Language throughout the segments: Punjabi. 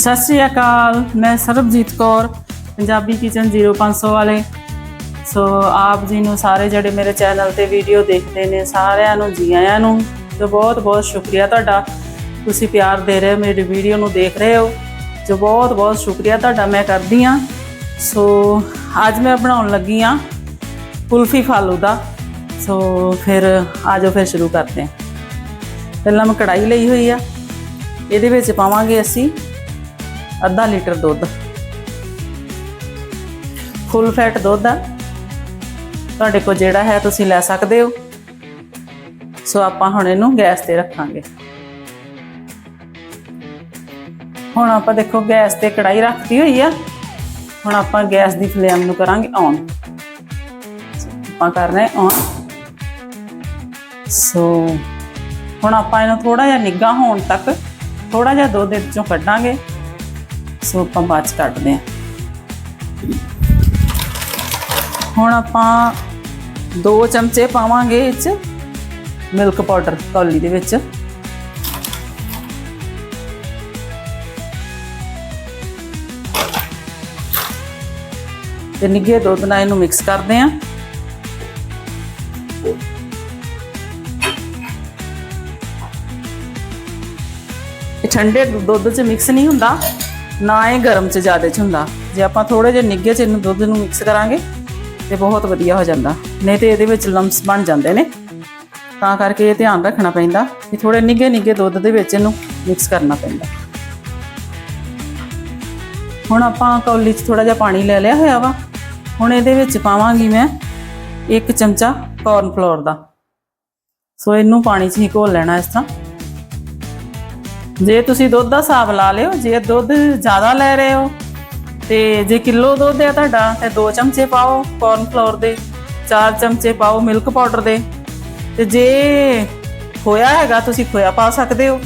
ਸਤਿ ਸ਼੍ਰੀ ਅਕਾਲ, ਮੈਂ ਸਰਬਜੀਤ ਕੌਰ, ਪੰਜਾਬੀ ਕਿਚਨ 0500 ਵਾਲੇ। ਸੋ ਆਪ ਜੀ ਨੂੰ ਸਾਰੇ ਜਿਹੜੇ ਮੇਰੇ ਚੈਨਲ ਤੇ ਵੀਡੀਓ ਦੇਖਦੇ ਨੇ, ਸਾਰਿਆਂ ਨੂੰ ਜੀ ਆਇਆਂ ਨੂੰ, ਤੇ ਬਹੁਤ ਬਹੁਤ ਸ਼ੁਕਰੀਆ ਤੁਹਾਡਾ। ਤੁਸੀਂ ਪਿਆਰ ਦੇ ਰਹੇ ਹੋ, ਮੇਰੀ ਵੀਡੀਓ ਨੂੰ ਦੇਖ ਰਹੇ ਹੋ, ਜੋ ਬਹੁਤ ਬਹੁਤ ਸ਼ੁਕਰੀਆ ਤੁਹਾਡਾ ਮੈਂ ਕਰਦੀ ਆ ਸੋ ਅੱਜ ਮੈਂ ਬਣਾਉਣ ਲੱਗੀ ਆ ਕੁਲਫੀ ਫਾਲੂਦਾ ਸੋ ਫਿਰ ਆਜੋ ਫਿਰ ਸ਼ੁਰੂ ਕਰਦੇ ਹਾਂ। ਪਹਿਲਾਂ ਮੈਂ ਕੜਾਈ ਲਈ ਹੋਈ ਆ, ਇਹਦੇ ਵਿੱਚ ਪਾਵਾਂਗੇ ਅਸੀਂ ਅੱਧਾ ਲੀਟਰ ਦੁੱਧ। ਫੁੱਲ ਫੈਟ ਦੁੱਧ ਆ। ਤੁਹਾਡੇ ਕੋਲ ਜਿਹੜਾ ਹੈ ਤੁਸੀਂ ਲੈ ਸਕਦੇ ਹੋ। ਸੋ ਆਪਾਂ ਹੁਣ ਇਹਨੂੰ ਗੈਸ ਤੇ ਰੱਖਾਂਗੇ। ਹੁਣ ਆਪਾਂ ਦੇਖੋ ਗੈਸ ਤੇ ਕੜਾਈ ਰੱਖਤੀ ਹੋਈ ਆ। ਹੁਣ ਆਪਾਂ ਗੈਸ ਦੀ ਫਲੇਮ ਨੂੰ ਕਰਾਂਗੇ ਔਨ। ਆਪਾਂ ਕਰ ਰਹੇ ਔਨ। ਸੋ ਹੁਣ ਆਪਾਂ ਇਹਨੂੰ ਥੋੜਾ ਜਿਹਾ ਨਿੱਘਾ ਹੋਣ ਤੱਕ ਥੋੜਾ ਜਿਹਾ ਦੁੱਧ ਇਹਦੇ ਚੋਂ ਕੱਢਾਂਗੇ। ਸੋ ਆਪਾਂ ਬਾਅਦ ਚ ਕੱਢਦੇ ਹਾਂ। ਹੁਣ ਆਪਾਂ 2 ਚਮਚੇ ਪਾਵਾਂਗੇ ਇਹ ਚ ਮਿਲਕ ਪਾਊਡਰ ਕੌਲੀ ਦੇ ਵਿੱਚ। ਤੇ ਨਿੱਘੇ ਦੁੱਧ ਨਾਲ ਇਹਨੂੰ ਮਿਕਸ ਕਰਦੇ ਆਂ ਇਹ ਠੰਡੇ ਦੁੱਧ 'ਚ ਮਿਕਸ ਨਹੀਂ ਹੁੰਦਾ। ਨਾ ਇਹ ਗਰਮ 'ਚ ਜ਼ਿਆਦਾ 'ਚ ਹੁੰਦਾ। ਜੇ ਆਪਾਂ ਥੋੜੇ ਜਿਹਾ ਨਿੱਘੇ 'ਚ ਇਹਨੂੰ ਦੁੱਧ ਨੂੰ ਮਿਕਸ ਕਰਾਂਗੇ, ਤੇ ਬਹੁਤ ਵਧੀਆ ਹੋ ਜਾਂਦਾ। ਨਹੀਂ ਤੇ ਇਹਦੇ ਵਿੱਚ ਲੰਪਸ ਬਣ ਜਾਂਦੇ ਨੇ। ਤਾਂ ਕਰਕੇ ਇਹ ਧਿਆਨ ਰੱਖਣਾ ਪੈਂਦਾ ਕਿ ਥੋੜੇ ਨਿੱਘੇ ਨਿੱਘੇ ਦੁੱਧ ਦੇ ਵਿੱਚ ਇਹਨੂੰ ਮਿਕਸ ਕਰਨਾ ਪੈਂਦਾ। ਹੁਣ ਆਪਾਂ ਕੌਲੀ 'ਚ ਥੋੜਾ ਜਿਹਾ ਪਾਣੀ ਲੈ ਲਿਆ ਹੋਇਆ ਵਾ। ਹੁਣ ਇਹਦੇ ਵਿੱਚ ਪਾਵਾਂਗੀ ਮੈਂ ਇੱਕ ਚਮਚਾ ਕੌਰਨ ਫਲੋਰ ਦਾ। ਸੋ ਇਹਨੂੰ ਪਾਣੀ 'ਚ ਹੀ ਘੋਲ ਲੈਣਾ ਇਸ ਤਰ੍ਹਾਂ। ਜੇ ਤੁਸੀਂ ਦੁੱਧ ਦਾ ਹਿਸਾਬ ਲਾ ਲਿਓ, ਜੇ ਦੁੱਧ ਜ਼ਿਆਦਾ ਲੈ ਰਹੇ ਹੋ ਤੇ ਜੇ ਕਿਲੋ ਦੁੱਧ ਹੈ ਤੁਹਾਡਾ, ਤੇ 2 ਚਮਚੇ ਪਾਓ ਕੌਰਨ ਫਲੋਰ ਦੇ 4 ਚਮਚੇ ਪਾਓ ਮਿਲਕ ਪਾਊਡਰ ਦੇ। ਤੇ ਜੇ ਖੋਇਆ ਹੈਗਾ, ਤੁਸੀਂ ਖੋਇਆ ਪਾ ਸਕਦੇ ਹੋ।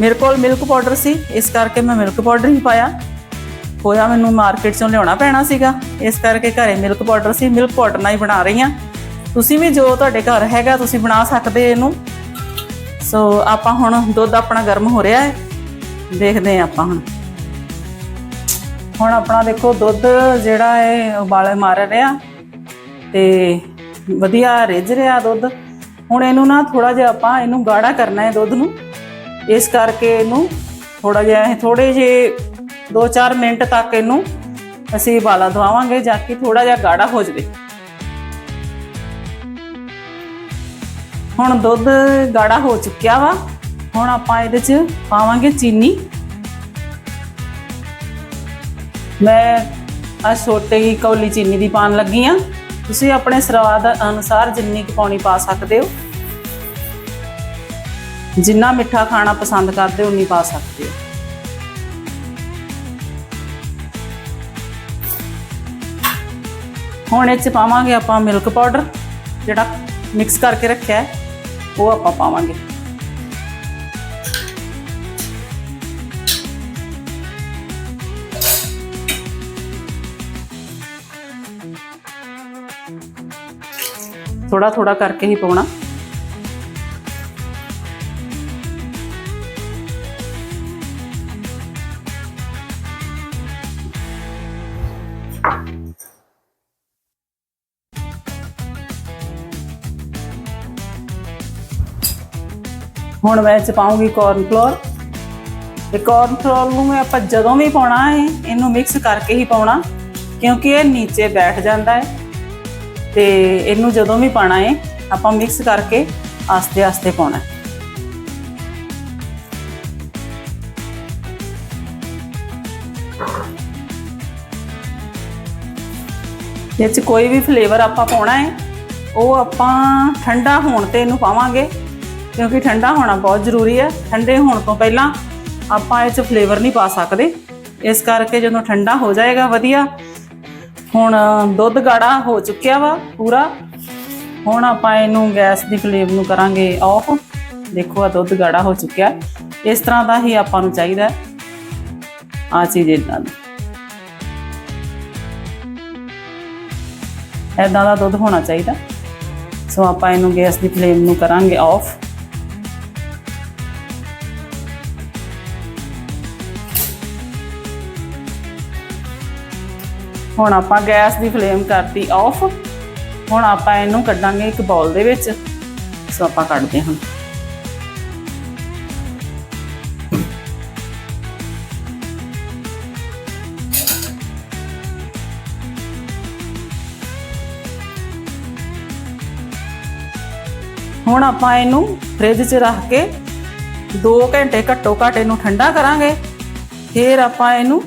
ਮੇਰੇ ਕੋਲ ਮਿਲਕ ਪਾਊਡਰ ਸੀ, ਇਸ ਕਰਕੇ ਮੈਂ ਮਿਲਕ ਪਾਊਡਰ ਹੀ ਪਾਇਆ। ਖੋਇਆ ਮੈਨੂੰ ਮਾਰਕੀਟ ਚੋਂ ਲਿਆਉਣਾ ਪੈਣਾ ਸੀਗਾ, ਇਸ ਕਰਕੇ ਘਰੇ ਮਿਲਕ ਪਾਊਡਰ ਸੀ ਮਿਲਕ ਪਾਊਡਰ ਨਾਲ ਹੀ ਬਣਾ ਰਹੀ ਹਾਂ। ਤੁਸੀਂ ਵੀ ਜੋ ਤੁਹਾਡੇ ਘਰ ਹੈਗਾ, ਤੁਸੀਂ ਬਣਾ ਸਕਦੇ ਇਹਨੂੰ। ਸੋ ਆਪਾਂ ਹੁਣ ਦੁੱਧ ਆਪਣਾ ਗਰਮ ਹੋ ਰਿਹਾ ਹੈ। ਦੇਖਦੇ ਹਾਂ ਆਪਾਂ ਹੁਣ। ਹੁਣ ਆਪਣਾ ਦੇਖੋ ਦੁੱਧ ਜਿਹੜਾ ਹੈ, ਉਬਾਲੇ ਮਾਰ ਰਿਹਾ ਤੇ ਵਧੀਆ ਰਿੱਝ ਰਿਹਾ ਦੁੱਧ। ਹੁਣ ਇਹਨੂੰ ਨਾ ਥੋੜਾ ਜਿਹਾ ਆਪਾਂ ਇਹਨੂੰ ਗਾੜਾ ਕਰਨਾ ਹੈ ਦੁੱਧ ਨੂੰ। ਇਸ ਕਰਕੇ ਇਹਨੂੰ ਥੋੜਾ ਜਿਹਾ ਇਹ ਥੋੜੇ ਜਿਹੇ 2-4 ਮਿੰਟ ਤੱਕ ਇਹਨੂੰ ਅਸੀਂ ਉਬਾਲਾ ਦਵਾਵਾਂਗੇ, ਜਾਂ ਕਿ ਥੋੜਾ ਜਿਹਾ ਗਾੜਾ ਹੋ ਜਾਵੇ। ਹੁਣ ਦੁੱਧ ਗਾੜਾ ਹੋ ਚੁੱਕਿਆ ਵਾ। ਹੁਣ ਆਪਾਂ ਇਹਦੇ 'ਚ ਪਾਵਾਂਗੇ ਚੀਨੀ। ਮੈਂ ਆ ਛੋਟੇ ਹੀ ਕੌਲੀ ਚੀਨੀ ਦੀ ਪਾਣ ਲੱਗੀ ਆ। ਤੁਸੀਂ ਆਪਣੇ ਸਵਾਦ ਅਨੁਸਾਰ ਜਿੰਨੀ ਕੁ ਪਾਣੀ ਪਾ ਸਕਦੇ ਹੋ। ਜਿੰਨਾ ਮਿੱਠਾ ਖਾਣਾ ਪਸੰਦ ਕਰਦੇ ਹੋ, ਉਨੀ ਪਾ ਸਕਦੇ ਹੋ। ਹੁਣ ਇਹ ਚ ਪਾਵਾਂਗੇ ਆਪਾਂ ਮਿਲਕ ਪਾਊਡਰ, ਜਿਹੜਾ ਮਿਕਸ ਕਰਕੇ ਰੱਖਿਆ ਹੈ। ਉਹ ਆਪਾਂ ਪਾਵਾਂਗੇ ਥੋੜਾ ਥੋੜਾ ਕਰਕੇ ਹੀ ਪਾਉਣਾ ਹੁਣ ਮੈਂ ਇਹ ਚ ਪਾਉਂਗੀ ਕੌਰਨ ਫਲੋਰ ਤੇ ਕੌਰਨ ਫਲੋਰ ਨੂੰ ਮੈਂ ਆਪਾਂ ਜਦੋਂ ਵੀ ਪਾਉਣਾ ਹੈ ਇਹਨੂੰ ਮਿਕਸ ਕਰਕੇ ਹੀ ਪਾਉਣਾ, ਕਿਉਂਕਿ ਇਹ ਨੀਚੇ ਬੈਠ ਜਾਂਦਾ ਹੈ ਤੇ ਇਹਨੂੰ ਜਦੋਂ ਵੀ ਪਾਣਾ ਹੈ ਆਪਾਂ ਮਿਕਸ ਕਰਕੇ ਆਸਤੇ ਆਸਤੇ ਪਾਉਣਾ। ਇਹ ਚ ਕੋਈ ਵੀ ਫਲੇਵਰ ਆਪਾਂ ਪਾਉਣਾ ਹੈ ਉਹ ਆਪਾਂ ਠੰਡਾ ਹੋਣ ਤੇ ਇਹਨੂੰ ਪਾਵਾਂਗੇ। ਕਿਉਂਕਿ ਠੰਡਾ ਹੋਣਾ ਬਹੁਤ ਜ਼ਰੂਰੀ ਹੈ। ਠੰਡੇ ਹੋਣ ਤੋਂ ਪਹਿਲਾਂ ਆਪਾਂ ਇਹ ਚ ਫਲੇਵਰ ਨਹੀਂ ਪਾ ਸਕਦੇ। ਇਸ ਕਰਕੇ ਜਦੋਂ ਠੰਡਾ ਹੋ ਜਾਏਗਾ, ਵਧੀਆ। ਹੁਣ ਦੁੱਧ ਗਾੜਾ ਹੋ ਚੁੱਕਿਆ ਵਾ ਪੂਰਾ। ਹੁਣ ਆਪਾਂ ਇਹਨੂੰ ਗੈਸ ਦੀ ਫਲੇਮ ਨੂੰ ਕਰਾਂਗੇ ਆਫ ਦੇਖੋ ਆ ਦੁੱਧ ਗਾੜਾ ਹੋ ਚੁੱਕਿਆ। ਇਸ ਤਰ੍ਹਾਂ ਦਾ ਹੀ ਆਪਾਂ ਨੂੰ ਚਾਹੀਦਾ ਆ ਚੀਜ਼ ਇਦਾਂ ਦੀ। ਇਦਾਂ ਦਾ ਦੁੱਧ ਹੋਣਾ ਚਾਹੀਦਾ। ਸੋ ਆਪਾਂ ਇਹਨੂੰ ਗੈਸ ਦੀ ਫਲੇਮ ਨੂੰ ਕਰਾਂਗੇ ਆਫ ਹੁਣ ਆਪਾਂ ਗੈਸ ਦੀ ਫਲੇਮ ਕਰਤੀ ਆਫ। ਹੁਣ ਆਪਾਂ ਇਹਨੂੰ ਕੱਢਾਂਗੇ ਇੱਕ ਬਾਉਲ ਦੇ ਵਿੱਚ। ਸੋ ਆਪਾਂ ਕੱਢਦੇ ਹਾਂ। ਹੁਣ ਆਪਾਂ ਇਹਨੂੰ ਫ੍ਰਿਜ 'ਚ ਰੱਖ ਕੇ 2 ਘੰਟੇ ਘੱਟੋ ਘੱਟ ਇਹਨੂੰ ਠੰਡਾ ਕਰਾਂਗੇ। ਫਿਰ ਆਪਾਂ ਇਹਨੂੰ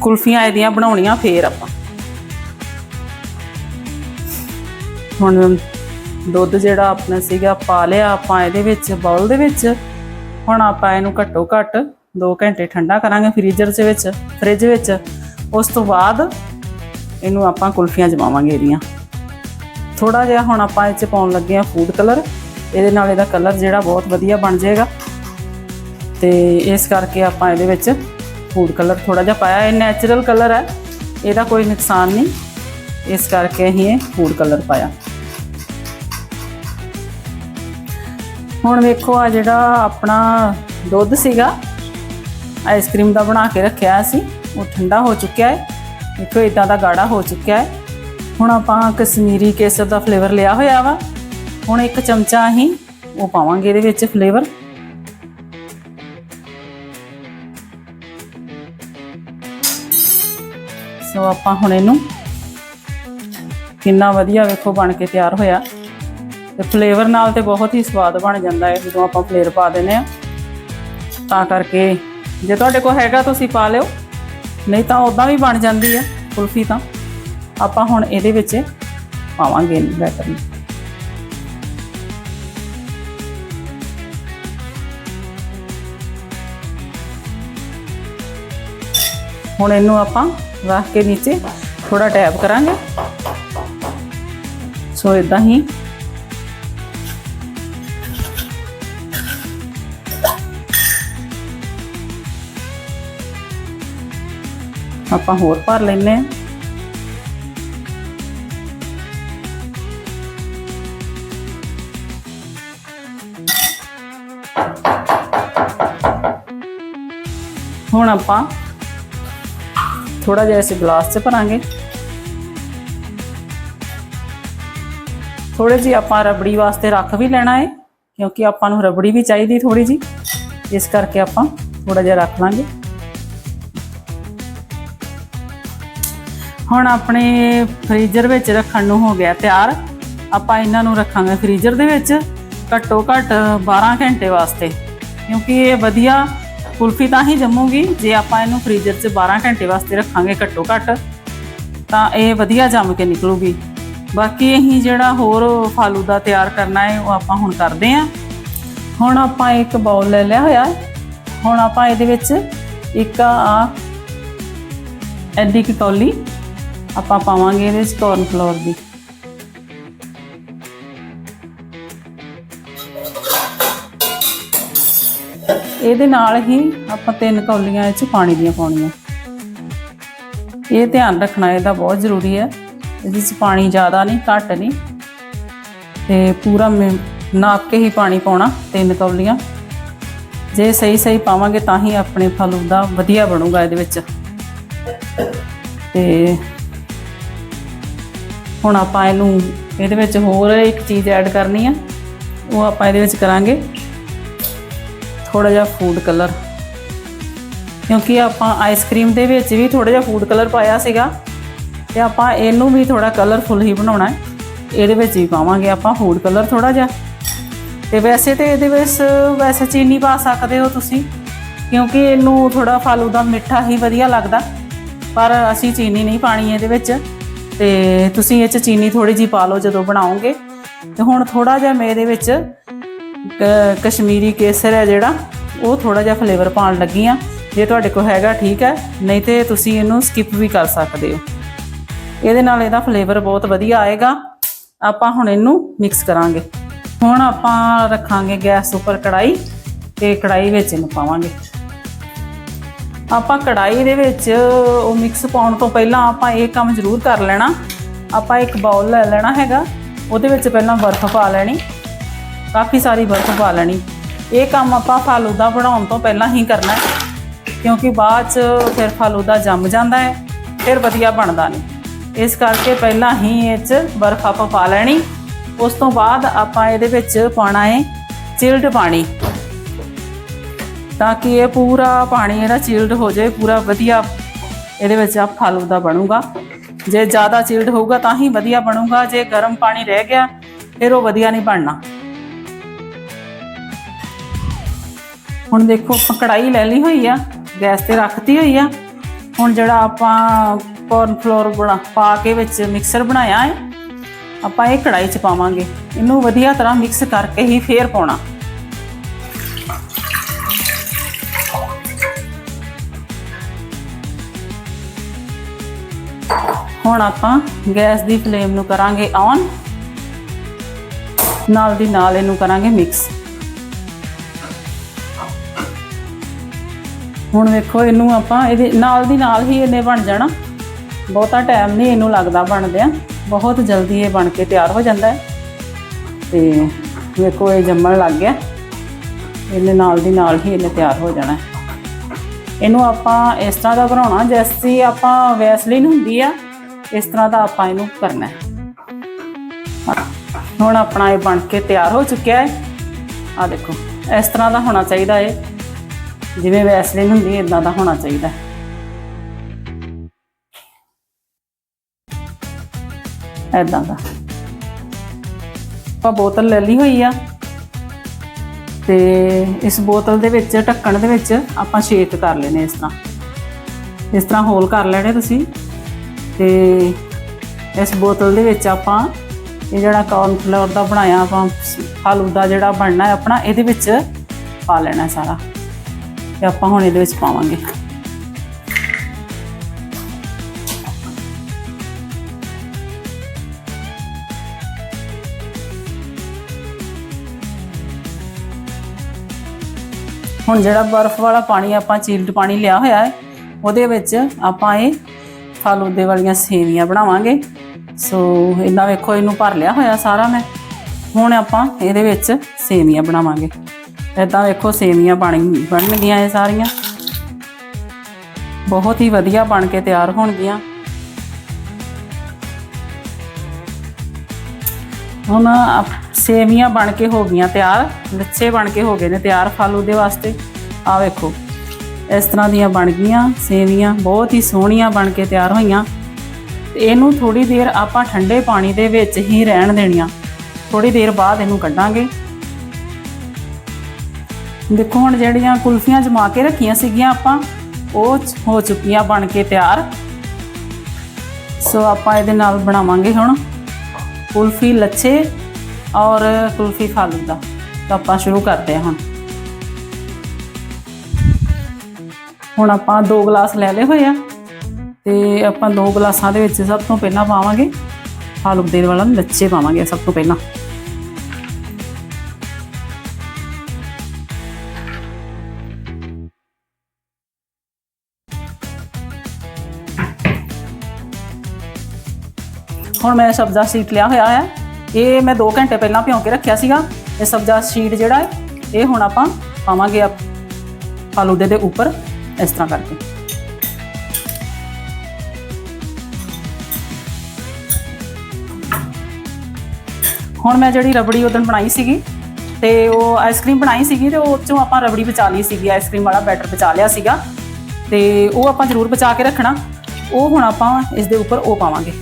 ਕੁਲਫੀਆਂ ਇਹਦੀਆਂ ਬਣਾਉਣੀਆਂ ਫੇਰ ਆਪਾਂ। ਹੁਣ ਦੁੱਧ ਜਿਹੜਾ ਆਪਣਾ ਸੀਗਾ ਪਾ ਲਿਆ ਆਪਾਂ ਇਹਦੇ ਵਿੱਚ ਬਾਉਲ ਦੇ ਵਿੱਚ। ਹੁਣ ਆਪਾਂ ਇਹਨੂੰ ਘੱਟੋ ਘੱਟ 2 ਘੰਟੇ ਠੰਡਾ ਕਰਾਂਗੇ ਫ੍ਰੀਜ਼ਰ ਦੇ ਵਿੱਚ, ਫ੍ਰਿਜ ਵਿੱਚ। ਉਸ ਤੋਂ ਬਾਅਦ ਇਹਨੂੰ ਆਪਾਂ ਕੁਲਫੀਆਂ ਜਮਾਵਾਂਗੇ ਇਹਦੀਆਂ। ਥੋੜਾ ਜਿਹਾ ਹੁਣ ਆਪਾਂ ਇਹ ਚ ਪਾਉਣ ਲੱਗੇ ਆ ਫੂਡ ਕਲਰ ਇਹਦੇ ਨਾਲ ਇਹਦਾ ਕਲਰ ਜਿਹੜਾ ਬਹੁਤ ਵਧੀਆ ਬਣ ਜਾਏਗਾ। ਤੇ ਇਸ ਕਰਕੇ ਆਪਾਂ ਇਹਦੇ ਵਿੱਚ ਫੂਡ ਕਲਰ ਥੋੜਾ ਜਿਹਾ ਪਾਇਆ, ਇਹ ਨੈਚੁਰਲ ਕਲਰ ਹੈ, ਇਹਦਾ ਕੋਈ ਨੁਕਸਾਨ ਨਹੀਂ। ਇਸ ਕਰਕੇ ਅਸੀਂ ਇਹ ਫੂਡ ਕਲਰ ਪਾਇਆ। ਹੁਣ ਵੇਖੋ ਆ ਜਿਹੜਾ ਆਪਣਾ ਦੁੱਧ ਸੀਗਾ ਆਈਸਕ੍ਰੀਮ ਦਾ ਬਣਾ ਕੇ ਰੱਖਿਆ ਸੀ, ਉਹ ਠੰਡਾ ਹੋ ਚੁੱਕਿਆ ਹੈ। ਦੇਖੋ ਇਦਾਂ ਦਾ ਗਾੜਾ ਹੋ ਚੁੱਕਿਆ ਹੈ। ਹੁਣ ਆਪਾਂ ਕਸ਼ਮੀਰੀ ਕੇਸਰ ਦਾ ਫਲੇਵਰ ਲਿਆ ਹੋਇਆ ਵਾ। ਹੁਣ ਇੱਕ ਚਮਚਾ ਅਸੀਂ ਉਹ ਪਾਵਾਂਗੇ ਇਹਦੇ ਵਿੱਚ ਫਲੇਵਰ ਸੋ ਆਪਾਂ ਹੁਣ ਇਹਨੂੰ ਕਿੰਨਾ ਵਧੀਆ ਵੇਖੋ ਬਣ ਕੇ ਤਿਆਰ ਹੋਇਆ। ਤੇ ਫਲੇਵਰ ਨਾਲ ਤੇ ਬਹੁਤ ਹੀ ਸਵਾਦ ਬਣ ਜਾਂਦਾ ਹੈ ਜਦੋਂ ਆਪਾਂ ਫਲੇਵਰ ਪਾ ਦਿੰਦੇ ਆ ਤਾਂ ਕਰਕੇ ਜੇ ਤੁਹਾਡੇ ਕੋਲ ਹੈਗਾ ਤੁਸੀਂ ਪਾ ਲਿਓ, ਨਹੀਂ ਤਾਂ ਉਦਾਂ ਵੀ ਬਣ ਜਾਂਦੀ ਹੈ ਕੁਲਫੀ ਤਾਂ। ਆਪਾਂ ਹੁਣ ਇਹਦੇ ਵਿੱਚ ਪਾਵਾਂਗੇ ਬੈਟਰ ਨੂੰ। ਹੁਣ ਇਹਨੂੰ ਆਪਾਂ ਰੱਖ ਕੇ ਨੀਚੇ ਥੋੜਾ ਟੈਪ ਕਰਾਂਗੇ ਸੋ ਇਦਾਂ ਹੀ ਆਪਾਂ ਹੋਰ ਭਰ ਲੈਨੇ ਆ ਹੁਣ ਆਪਾਂ ਥੋੜਾ ਜਿਹਾ ਇਸ ਗਲਾਸ 'ਚ ਭਰਾਂਗੇ। ਥੋੜੇ ਜੀ ਆਪਾਂ ਰਬੜੀ ਵਾਸਤੇ ਰੱਖ ਵੀ ਲੈਣਾ ਹੈ ਕਿਉਂਕਿ ਆਪਾਂ ਨੂੰ ਰਬੜੀ ਵੀ ਚਾਹੀਦੀ ਥੋੜੀ ਜੀ ਇਸ ਕਰਕੇ ਆਪਾਂ ਥੋੜਾ ਜਿਹਾ ਰੱਖ ਲਾਂਗੇ। ਹੁਣ ਆਪਣੇ ਫ੍ਰੀਜ਼ਰ ਵਿੱਚ ਰੱਖਣ ਨੂੰ ਹੋ ਗਿਆ ਤਿਆਰ। ਆਪਾਂ ਇਹਨਾਂ ਨੂੰ ਰੱਖਾਂਗੇ ਫ੍ਰੀਜ਼ਰ ਦੇ ਵਿੱਚ ਘੱਟੋ ਘੱਟ 12 ਘੰਟੇ ਵਾਸਤੇ, ਕਿਉਂਕਿ ਇਹ ਵਧੀਆ ਕੁਲਫੀ ਤਾਂ ਹੀ ਜੰਮੂਗੀ, ਜੇ ਆਪਾਂ ਇਹਨੂੰ ਫ੍ਰੀਜ਼ਰ 'ਚ 12 ਘੰਟੇ ਵਾਸਤੇ ਰੱਖਾਂਗੇ ਘੱਟੋ ਘੱਟ, ਤਾਂ ਇਹ ਵਧੀਆ ਜੰਮ ਕੇ ਨਿਕਲੂਗੀ। ਬਾਕੀ ਅਸੀਂ ਜਿਹੜਾ ਹੋਰ ਫਾਲੂਦਾ ਤਿਆਰ ਕਰਨਾ ਹੈ, ਉਹ ਆਪਾਂ ਹੁਣ ਕਰਦੇ ਹਾਂ। ਹੁਣ ਆਪਾਂ ਇੱਕ ਬਾਉਲ ਲੈ ਲਿਆ ਹੋਇਆ ਹੁਣ ਆਪਾਂ ਇਹਦੇ ਵਿੱਚ ਇੱਕ ਆ ਐਡੀ ਕੀ ਕੌਲੀ ਆਪਾਂ ਪਾਵਾਂਗੇ ਇਹਦੇ ਵਿੱਚ ਕੌਰਨ ਫਲੋਰ ਦੀ। ਇਹਦੇ ਨਾਲ ਹੀ ਆਪਾਂ ਤਿੰਨ ਕੌਲੀਆਂ ਇਹ ਚ ਪਾਣੀ ਦੀਆਂ ਪਾਉਣੀਆਂ। ਇਹ ਧਿਆਨ ਰੱਖਣਾ ਇਹਦਾ ਬਹੁਤ ਜ਼ਰੂਰੀ ਹੈ। ਇਹਦੇ ਚ ਪਾਣੀ ਜ਼ਿਆਦਾ ਨਹੀਂ, ਘੱਟ ਨਹੀਂ। ਤੇ ਪੂਰਾ ਮਿ- ਨਾਪ ਕੇ ਹੀ ਪਾਣੀ ਪਾਉਣਾ ਤਿੰਨ ਕੌਲੀਆਂ। ਜੇ ਸਹੀ ਸਹੀ ਪਾਵਾਂਗੇ ਤਾਂ ਹੀ ਆਪਣੇ ਫਲੂਦਾ ਵਧੀਆ ਬਣੂਗਾ ਇਹਦੇ ਵਿੱਚ। ਤੇ ਹੁਣ ਆਪਾਂ ਇਹਨੂੰ, ਇਹਦੇ ਵਿੱਚ ਹੋਰ ਇੱਕ ਚੀਜ਼ ਐਡ ਕਰਨੀ ਆ। ਉਹ ਆਪਾਂ ਇਹਦੇ ਵਿੱਚ ਕਰਾਂਗੇ। ਥੋੜਾ ਜਿਹਾ ਫੂਡ ਕਲਰ ਕਿਉਂਕਿ ਆਪਾਂ ਆਈਸਕ੍ਰੀਮ ਦੇ ਵਿੱਚ ਵੀ ਥੋੜਾ ਜਿਹਾ ਫੂਡ ਕਲਰ ਪਾਇਆ ਸੀਗਾ। ਤੇ ਆਪਾਂ ਇਹਨੂੰ ਵੀ ਥੋੜਾ ਕਲਰਫੁਲ ਹੀ ਬਣਾਉਣਾ ਹੈ। ਇਹਦੇ ਵਿੱਚ ਵੀ ਪਾਵਾਂਗੇ ਆਪਾਂ ਫੂਡ ਕਲਰ ਥੋੜਾ ਜਿਹਾ। ਤੇ ਵੈਸੇ ਤੇ ਇਹਦੇ ਵਿੱਚ ਵੈਸੇ ਚੀਨੀ ਪਾ ਸਕਦੇ ਹੋ ਤੁਸੀਂ। ਕਿਉਂਕਿ ਇਹਨੂੰ ਥੋੜਾ ਫਾਲੂਦਾ ਮਿੱਠਾ ਹੀ ਵਧੀਆ ਲੱਗਦਾ। ਪਰ ਅਸੀਂ ਚੀਨੀ ਨਹੀਂ ਪਾਣੀ ਇਹਦੇ ਵਿੱਚ। ਤੇ ਤੁਸੀਂ ਇਹ ਚ ਚੀਨੀ ਥੋੜੀ ਜੀ ਪਾ ਲਓ ਜਦੋਂ ਬਣਾਓਗੇ। ਤੇ ਹੁਣ ਥੋੜਾ ਜਿਹਾ ਮੈਂ ਇਹਦੇ ਵਿੱਚ ਕਸ਼ਮੀਰੀ ਕੇਸਰ ਹੈ ਜਿਹੜਾ, ਉਹ ਥੋੜਾ ਜਿਹਾ ਫਲੇਵਰ ਪਾਉਣ ਲੱਗੀ ਆ ਜੇ ਤੁਹਾਡੇ ਕੋਲ ਹੈਗਾ, ਠੀਕ ਹੈ। ਨਹੀਂ ਤੇ ਤੁਸੀਂ ਇਹਨੂੰ ਸਕਿਪ ਵੀ ਕਰ ਸਕਦੇ ਹੋ। ਇਹਦੇ ਨਾਲ ਇਹਦਾ ਫਲੇਵਰ ਬਹੁਤ ਵਧੀਆ ਆਏਗਾ। ਆਪਾਂ ਹੁਣ ਇਹਨੂੰ ਮਿਕਸ ਕਰਾਂਗੇ। ਹੁਣ ਆਪਾਂ ਰੱਖਾਂਗੇ ਗੈਸ ਉੱਪਰ ਕੜਾਈ ਤੇ ਕੜਾਈ ਵਿੱਚ ਇਹਨੂੰ ਪਾਵਾਂਗੇ। ਆਪਾਂ ਕੜਾਈ ਦੇ ਵਿੱਚ ਉਹ ਮਿਕਸ ਪਾਉਣ ਤੋਂ ਪਹਿਲਾਂ ਆਪਾਂ ਇਹ ਕੰਮ ਜ਼ਰੂਰ ਕਰ ਲੈਣਾ। ਆਪਾਂ ਇੱਕ ਬਾਉਲ ਲੈ ਲੈਣਾ ਹੈਗਾ। ਉਹਦੇ ਵਿੱਚ ਪਹਿਲਾਂ ਬਰਫ਼ ਪਾ ਲੈਣੀ। ਕਾਫੀ ਸਾਰੀ ਬਰਫ਼ ਪਾ ਲੈਣੀ। ਇਹ ਕੰਮ ਆਪਾਂ ਫਾਲੂਦਾ ਬਣਾਉਣ ਤੋਂ ਪਹਿਲਾਂ ਹੀ ਕਰਨਾ ਹੈ, ਕਿਉਂਕਿ ਬਾਅਦ ਚ ਫਿਰ ਫਲੂਦਾ ਜੰਮ ਜਾਂਦਾ ਹੈ, ਫਿਰ ਵਧੀਆ ਬਣਦਾ ਨਹੀਂ। ਇਸ ਕਰਕੇ ਪਹਿਲਾਂ ਹੀ ਇਹ ਚ ਬਰਫ਼ ਆਪਾਂ ਪਾ ਲੈਣੀ। ਉਸ ਤੋਂ ਬਾਅਦ ਆਪਾਂ ਇਹਦੇ ਵਿੱਚ ਪਾਉਣਾ ਹੈ ਚਿਲਡ ਪਾਣੀ। ਤਾਂ ਕਿ ਇਹ ਪੂਰਾ ਪਾਣੀ ਇਹਦਾ ਚਿਲਡ ਹੋ ਜਾਏ, ਪੂਰਾ ਵਧੀਆ ਇਹਦੇ ਵਿੱਚ ਆ ਫਲੂਦਾ ਬਣੂਗਾ। ਜੇ ਜ਼ਿਆਦਾ ਚਿਲਡ ਹੋਊਗਾ ਤਾਂ ਹੀ ਵਧੀਆ ਬਣੂਗਾ, ਜੇ ਗਰਮ ਪਾਣੀ ਰਹਿ ਗਿਆ, ਫਿਰ ਉਹ ਵਧੀਆ ਨਹੀਂ ਬਣਨਾ। ਹੁਣ ਦੇਖੋ, ਆਪਾਂ ਕੜਾਈ ਲੈ ਲਈ ਹੋਈ ਆ, ਗੈਸ ਤੇ ਰੱਖਤੀ ਹੋਈ ਆ। ਹੁਣ ਜਿਹੜਾ ਆਪਾਂ ਕੋਰਨ ਫਲੋਰ ਬਣਾ, ਪਾ ਕੇ ਵਿੱਚ ਮਿਕਸਰ ਬਣਾਇਆ ਹੈ, ਆਪਾਂ ਇਹ ਕੜਾਈ 'ਚ ਪਾਵਾਂਗੇ। ਇਹਨੂੰ ਵਧੀਆ ਤਰ੍ਹਾਂ ਮਿਕਸ ਕਰਕੇ ਹੀ ਫੇਰ ਪਾਉਣਾ। ਹੁਣ ਆਪਾਂ ਗੈਸ ਦੀ ਫਲੇਮ ਨੂੰ ਕਰਾਂਗੇ ਔਨ ਨਾਲ ਦੀ ਨਾਲ ਇਹਨੂੰ ਕਰਾਂਗੇ ਮਿਕਸ ਹੁਣ ਵੇਖੋ ਇਹਨੂੰ ਆਪਾਂ, ਇਹਦੇ ਨਾਲ ਦੀ ਨਾਲ ਹੀ ਇਹਨੇ ਬਣ ਜਾਣਾ। ਬਹੁਤਾ ਟਾਈਮ ਨਹੀਂ ਇਹਨੂੰ ਲੱਗਦਾ ਬਣਦਿਆਂ। ਬਹੁਤ ਜਲਦੀ ਇਹ ਬਣ ਕੇ ਤਿਆਰ ਹੋ ਜਾਂਦਾ ਹੈ। ਤੇ ਵੇਖੋ ਇਹ ਜੰਮਣ ਲੱਗ ਗਿਆ। ਇਹਨੇ ਨਾਲ ਦੀ ਨਾਲ ਹੀ ਇਹਨੇ ਤਿਆਰ ਹੋ ਜਾਣਾ ਇਹਨੂੰ ਆਪਾਂ ਇਸ ਤਰ੍ਹਾਂ ਦਾ ਬਣਾਉਣਾ, ਜੈਸੀ ਆਪਾਂ ਵੈਸਲੀਨ ਹੁੰਦੀ ਆ, ਇਸ ਤਰ੍ਹਾਂ ਦਾ ਆਪਾਂ ਇਹਨੂੰ ਕਰਨਾ ਹੁਣ ਆਪਣਾ ਇਹ ਬਣ ਕੇ ਤਿਆਰ ਹੋ ਚੁੱਕਿਆ ਹੈ। ਆ ਦੇਖੋ, ਇਸ ਤਰ੍ਹਾਂ ਦਾ ਹੋਣਾ ਚਾਹੀਦਾ ਹੈ ਜਿਵੇਂ ਵੈਸਲੀਨ ਹੁੰਦੀ ਹੈ ਇਦਾਂ ਦਾ ਹੋਣਾ ਚਾਹੀਦਾ। ਹੈ ਇਦਾਂ ਦਾ। ਆਪਾਂ ਬੋਤਲ ਲੈ ਲਈ ਹੋਈ ਆ ਤੇ ਇਸ ਬੋਤਲ ਦੇ ਵਿੱਚ, ਢੱਕਣ ਦੇ ਵਿੱਚ ਆਪਾਂ ਛੇਕ ਕਰ ਲੈਨੇ ਇਸ ਤਰ੍ਹਾਂ। ਇਸ ਤਰ੍ਹਾਂ ਹੋਲ ਕਰ ਲੈਣੇ ਤੁਸੀਂ ਤੇ ਇਸ ਬੋਤਲ ਦੇ ਵਿੱਚ ਆਪਾਂ ਇਹ ਜਿਹੜਾ ਕੌਰਨਫਲੋਰ ਦਾ ਬਣਾਇਆ ਆਪਾਂ, ਫਲੂਦਾ ਜਿਹੜਾ ਬਣਨਾ ਹੈ ਆਪਣਾ, ਇਹਦੇ ਵਿੱਚ ਪਾ ਲੈਣਾ ਸਾਰਾ। ਤੇ ਆਪਾਂ ਹੁਣ ਇਹਦੇ ਵਿੱਚ ਪਾਵਾਂਗੇ। ਹੁਣ ਜਿਹੜਾ ਬਰਫ਼ ਵਾਲਾ ਪਾਣੀ ਆਪਾਂ ਚੀਲਡ ਪਾਣੀ ਲਿਆ ਹੋਇਆ ਹੈ, ਉਹਦੇ ਵਿੱਚ ਆਪਾਂ ਇਹ ਫਾਲੂਦੇ ਵਾਲੀਆਂ ਸੇਵੀਆਂ ਬਣਾਵਾਂਗੇ। ਸੋ ਇਹਨਾਂ ਵੇਖੋ, ਇਹਨੂੰ ਭਰ ਲਿਆ ਹੋਇਆ ਸਾਰਾ ਮੈਂ। ਹੁਣ ਆਪਾਂ ਇਹਦੇ ਵਿੱਚ ਸੇਵੀਆਂ ਬਣਾਵਾਂਗੇ। ਇਦਾਂ ਵੇਖੋ ਸੇਵੀਆਂ ਬਣ ਬਣਨਗੀਆਂ ਇਹ ਸਾਰੀਆਂ। ਬਹੁਤ ਹੀ ਵਧੀਆ ਬਣ ਕੇ ਤਿਆਰ ਹੋਣਗੀਆਂ। ਹੁਣ ਆਪ- ਸੇਵੀਆਂ ਬਣ ਕੇ ਹੋ ਗਈਆਂ ਤਿਆਰ ਲੱਛੇ ਬਣ ਕੇ ਹੋ ਗਏ ਨੇ ਤਿਆਰ ਫਾਲੂ ਦੇ ਵਾਸਤੇ। ਆ ਵੇਖੋ, ਇਸ ਤਰ੍ਹਾਂ ਦੀਆਂ ਬਣ ਗਈਆਂ ਸੇਵੀਆਂ ਬਹੁਤ ਹੀ ਸੋਹਣੀਆਂ ਬਣ ਕੇ ਤਿਆਰ ਹੋਈਆਂ। ਇਹਨੂੰ ਥੋੜੀ ਦੇਰ ਆਪਾਂ ਠੰਡੇ ਪਾਣੀ ਦੇ ਵਿੱਚ ਹੀ ਰਹਿਣ ਦੇਣੀਆਂ। ਥੋੜੀ ਦੇਰ ਬਾਅਦ ਇਹਨੂੰ ਕੱਢਾਂਗੇ। ਦੇਖੋ ਹੁਣ ਜਿਹੜੀਆਂ ਕੁਲਫੀਆਂ ਜਮਾ ਕੇ ਰੱਖੀਆਂ ਸੀਗੀਆਂ ਆਪਾਂ, ਉਹ ਹੋ ਚੁੱਕੀਆਂ ਬਣ ਕੇ ਤਿਆਰ। ਸੋ ਆਪਾਂ ਇਹਦੇ ਨਾਲ ਬਣਾਵਾਂਗੇ ਹੁਣ ਕੁਲਫੀ ਲੱਛੇ ਔਰ ਕੁਲਫੀ ਫਾਲੂਦਾ ਤਾਂ ਆਪਾਂ ਸ਼ੁਰੂ ਕਰਦੇ ਹਾਂ ਹੁਣ। ਹੁਣ ਆਪਾਂ ਦੋ ਗਲਾਸ ਲੈ ਲਏ ਹੋਏ ਆ ਤੇ ਆਪਾਂ ਦੋ ਗਲਾਸਾਂ ਦੇ ਵਿੱਚ ਸਭ ਤੋਂ ਪਹਿਲਾਂ ਪਾਵਾਂਗੇ ਫਾਲੂਦੇ ਵਾਲਾ ਲੱਛੇ ਪਾਵਾਂਗੇ ਸਭ ਤੋਂ ਪਹਿਲਾਂ। ਹੁਣ ਮੈਂ ਸਬਜ਼ਾ ਸ਼ੀਟ ਲਿਆ ਹੋਇਆ ਹੈ। ਇਹ ਮੈਂ 2 ਘੰਟੇ ਪਹਿਲਾਂ ਭਿਉਂ ਕੇ ਰੱਖਿਆ ਸੀਗਾ। ਇਹ ਸਬਜ਼ਾ ਸ਼ੀਟ ਜਿਹੜਾ ਹੈ, ਇਹ ਹੁਣ ਆਪਾਂ ਪਾਵਾਂਗੇ ਆਪ ਫਾਲੂਦੇ ਦੇ ਉੱਪਰ ਇਸ ਤਰ੍ਹਾਂ ਕਰਕੇ। ਹੁਣ ਮੈਂ ਜਿਹੜੀ ਰਬੜੀ ਉਦੋਂ ਬਣਾਈ ਸੀਗੀ ਤੇ ਉਹ ਆਈਸਕ੍ਰੀਮ ਬਣਾਈ ਸੀਗੀ ਤੇ ਉਹ ਚੋਂ ਆਪਾਂ ਰਬੜੀ ਬਚਾ ਲਈ ਸੀਗੀ। ਆਈਸਕ੍ਰੀਮ ਵਾਲਾ ਬੈਟਰ ਬਚਾ ਲਿਆ ਸੀਗਾ ਤੇ ਉਹ ਆਪਾਂ ਜ਼ਰੂਰ ਬਚਾ ਕੇ ਰੱਖਣਾ। ਉਹ ਹੁਣ ਆਪਾਂ ਇਸ ਦੇ ਉੱਪਰ ਉਹ ਪਾਵਾਂਗੇ।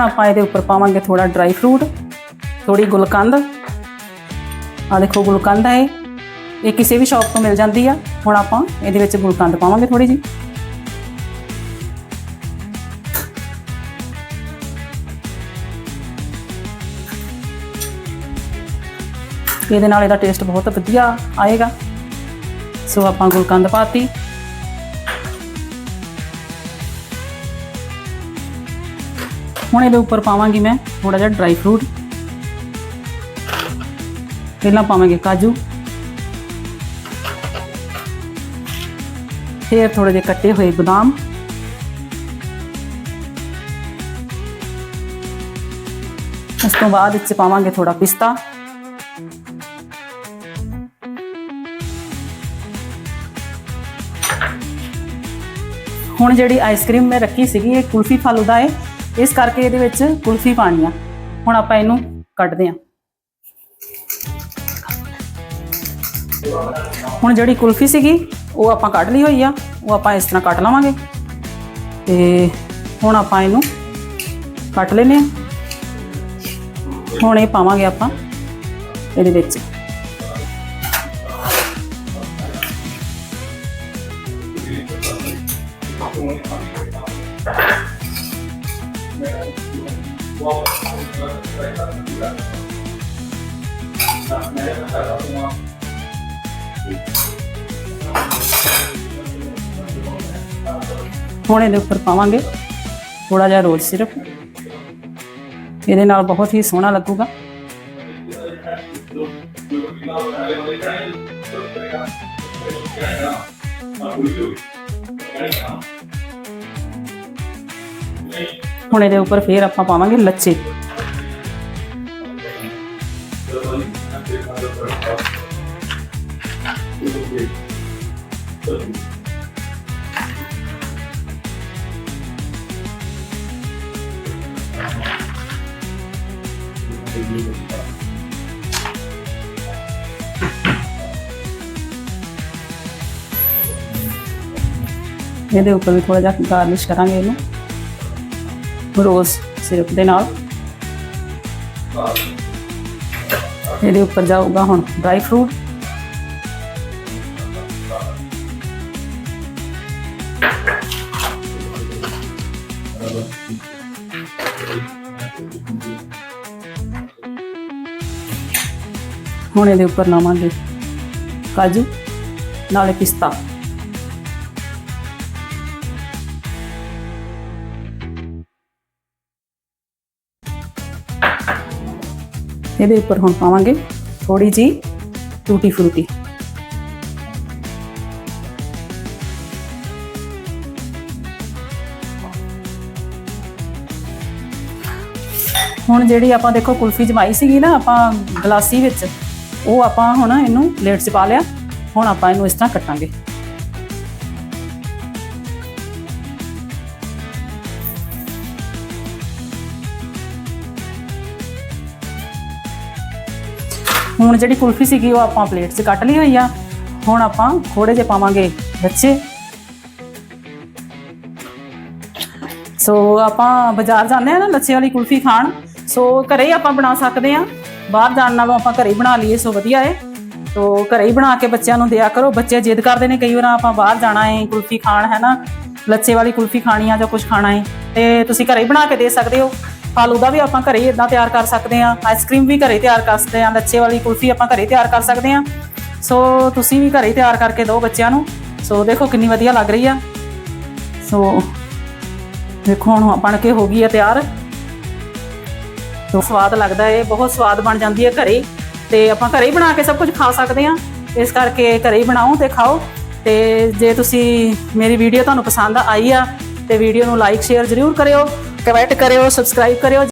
ਹੁਣ ਆਪਾਂ ਇਹਦੇ ਉੱਪਰ ਪਾਵਾਂਗੇ ਥੋੜਾ ਡਰਾਈ ਫਰੂਟ ਥੋੜੀ ਗੁਲਕੰਦ। ਆ ਦੇਖੋ ਗੁਲਕੰਦ ਹੈ ਇਹ। ਕਿਸੇ ਵੀ ਸ਼ਾਪ ਤੋਂ ਮਿਲ ਜਾਂਦੀ ਆ। ਹੁਣ ਆਪਾਂ ਇਹਦੇ ਵਿੱਚ ਗੁਲਕੰਦ ਪਾਵਾਂਗੇ ਥੋੜੀ ਜੀ ਇਹਦੇ ਨਾਲ ਇਹਦਾ ਟੇਸਟ ਬਹੁਤ ਵਧੀਆ ਆਏਗਾ। ਸੋ ਆਪਾਂ ਗੁਲਕੰਦ ਪਾਤੀ। ਹੁਣ ਇਹਦੇ ਉੱਪਰ ਪਾਵਾਂਗੀ ਮੈਂ ਥੋੜਾ ਜਿਹਾ ਡਰਾਈ ਫਰੂਟ ਪਹਿਲਾਂ ਪਾਵਾਂਗੇ ਕਾਜੂ। ਫਿਰ ਥੋੜੇ ਜਿਹੇ ਕੱਟੇ ਹੋਏ ਬਦਾਮ। ਉਸ ਤੋਂ ਬਾਅਦ ਵਿੱਚ ਪਾਵਾਂਗੇ ਥੋੜਾ ਪਿਸਤਾ। ਹੁਣ ਜਿਹੜੀ ਆਈਸਕ੍ਰੀਮ ਮੈਂ ਰੱਖੀ ਸੀਗੀ, ਇਹ ਕੁਲਫੀ ਫਾਲੂਦਾ ਹੈ ਇਸ ਕਰਕੇ ਇਹਦੇ ਵਿੱਚ ਕੁਲਫੀ ਪਾਣੀ ਆ। ਹੁਣ ਆਪਾਂ ਇਹਨੂੰ ਕੱਢਦੇ ਹਾਂ ਹੁਣ ਜਿਹੜੀ ਕੁਲਫੀ ਸੀਗੀ, ਉਹ ਆਪਾਂ ਕੱਢ ਲਈ ਹੋਈ ਆ। ਉਹ ਆਪਾਂ ਇਸ ਤਰ੍ਹਾਂ ਕੱਟ ਲਵਾਂਗੇ। ਤੇ ਹੁਣ ਆਪਾਂ ਇਹਨੂੰ ਕੱਟ ਲੈਨੇ ਆ। ਹੁਣ ਇਹ ਪਾਵਾਂਗੇ ਆਪਾਂ ਇਹਦੇ ਵਿੱਚ। ਹੁਣ ਇਹਦੇ ਉੱਪਰ ਪਾਵਾਂਗੇ। ਥੋੜਾ ਜਿਹਾ ਰੋਜ਼ ਸਿਰਪ ਇਹਦੇ ਨਾਲ ਬਹੁਤ ਹੀ ਸੋਹਣਾ ਲੱਗੂਗਾ। ਹੁਣ ਇਹਦੇ ਉੱਪਰ ਫੇਰ ਆਪਾਂ ਪਾਵਾਂਗੇ ਲੱਚੇ ਇਹਦੇ ਉੱਪਰ ਵੀ ਥੋੜਾ ਜਿਹਾ ਗਾਰਨਿਸ਼ ਕਰਾਂਗੇ ਇਹਨੂੰ। ਰੋਜ਼ ਸਿਰਪ ਦੇ ਨਾਲ। ਇਹਦੇ ਉੱਪਰ ਜਾਊਗਾ ਹੁਣ ਡਰਾਈ ਫਰੂਟ ਹੁਣ ਇਹਦੇ ਉੱਪਰ ਲਾਵਾਂਗੇ ਕਾਜੂ, ਨਾਲੇ ਪਿਸਤਾ। ਇਹਦੇ ਉੱਪਰ ਹੁਣ ਪਾਵਾਂਗੇ ਥੋੜੀ ਜੀ ਟੂਟੀ ਫਰੂਟੀ। ਹੁਣ ਜਿਹੜੀ ਆਪਾਂ ਦੇਖੋ ਕੁਲਫੀ ਜਮਾਈ ਸੀਗੀ ਨਾ, ਆਪਾਂ ਗਲਾਸੀ ਵਿੱਚ, ਉਹ ਆਪਾਂ ਹੁਣ ਇਹਨੂੰ ਪਲੇਟ 'ਚ ਪਾ ਲਿਆ। ਹੁਣ ਆਪਾਂ ਇਹਨੂੰ ਇਸ ਤਰ੍ਹਾਂ ਕੱਟਾਂਗੇ। ਹੁਣ ਜਿਹੜੀ ਕੁਲਫੀ ਸੀਗੀ ਉਹ ਆਪਾਂ ਪਲੇਟ 'ਚ ਕੱਟ ਲਈ ਹੋਈ ਆ। ਹੁਣ ਆਪਾਂ ਥੋੜੇ ਜਿਹੇ ਪਾਵਾਂਗੇ ਬੱਚੇ। ਸੋ ਆਪਾਂ ਬਾਜ਼ਾਰ ਜਾਂਦੇ ਆ ਨਾ ਲੱਛੇ ਵਾਲੀ ਕੁਲਫੀ ਖਾਣ। ਸੋ ਘਰੇ ਹੀ ਆਪਾਂ ਬਣਾ ਸਕਦੇ ਆ। ਬਾਹਰ ਜਾਣ ਨਾਲੋਂ ਆਪਾਂ ਘਰੇ ਹੀ ਬਣਾ ਲਈਏ ਸੋ ਵਧੀਆ ਏ। ਸੋ ਘਰੇ ਹੀ ਬਣਾ ਕੇ ਬੱਚਿਆਂ ਨੂੰ ਦਿਆ ਕਰੋ। ਬੱਚੇ ਜਿੱਦ ਕਰਦੇ ਨੇ ਕਈ ਵਾਰ ਆਪਾਂ ਬਾਹਰ ਜਾਣਾ ਏ, ਕੁਲਫੀ ਖਾਣ, ਹੈ ਨਾ? ਲੱਛੇ ਵਾਲੀ ਕੁਲਫੀ ਖਾਣੀ ਆ ਜਾਂ ਕੁਝ ਖਾਣਾ ਏ। ਤੇ ਤੁਸੀਂ ਘਰੇ ਹੀ ਬਣਾ ਕੇ ਦੇ ਸਕਦੇ ਹੋ। ਫਾਲੂਦਾ ਵੀ ਆਪਾਂ ਘਰੇ ਹੀ ਇਦਾਂ ਤਿਆਰ ਕਰ ਸਕਦੇ ਆ ਆਈਸਕ੍ਰੀਮ ਵੀ ਘਰੇ ਤਿਆਰ ਕਰ ਸਕਦੇ ਆ ਲੱਛੇ ਵਾਲੀ ਕੁਲਫੀ ਆਪਾਂ ਘਰੇ ਤਿਆਰ ਕਰ ਸਕਦੇ ਆ ਸੋ ਤੁਸੀਂ ਵੀ ਘਰੇ ਹੀ ਤਿਆਰ ਕਰਕੇ ਦਿਓ ਬੱਚਿਆਂ ਨੂੰ। ਸੋ ਦੇਖੋ ਕਿੰਨੀ ਵਧੀਆ ਲੱਗ ਰਹੀ ਆ। ਸੋ ਦੇਖੋ ਹੁਣ ਬਣ ਕੇ ਹੋ ਗਈ ਆ ਤਿਆਰ। ਸੋ ਸਵਾਦ ਲੱਗਦਾ ਹੈ ਬਹੁਤ ਸਵਾਦ ਬਣ ਜਾਂਦੀ ਹੈ ਘਰੇ। ਤੇ ਆਪਾਂ ਘਰੇ ਹੀ ਬਣਾ ਕੇ ਸਭ ਕੁਝ ਖਾ ਸਕਦੇ ਹਾਂ। ਇਸ ਕਰਕੇ ਘਰੇ ਹੀ ਬਣਾਓ ਤੇ ਖਾਓ। ਤੇ ਜੇ ਤੁਸੀਂ ਮੇਰੀ ਵੀਡੀਓ ਤੁਹਾਨੂੰ ਪਸੰਦ ਆਈ ਆ, ਤੇ ਵੀਡੀਓ ਨੂੰ ਲਾਈਕ ਸ਼ੇਅਰ ਜ਼ਰੂਰ ਕਰਿਓ। ਕਮੈਂਟ ਕਰਿਓ ਸਬਸਕ੍ਰਾਈਬ ਕਰਿਓ।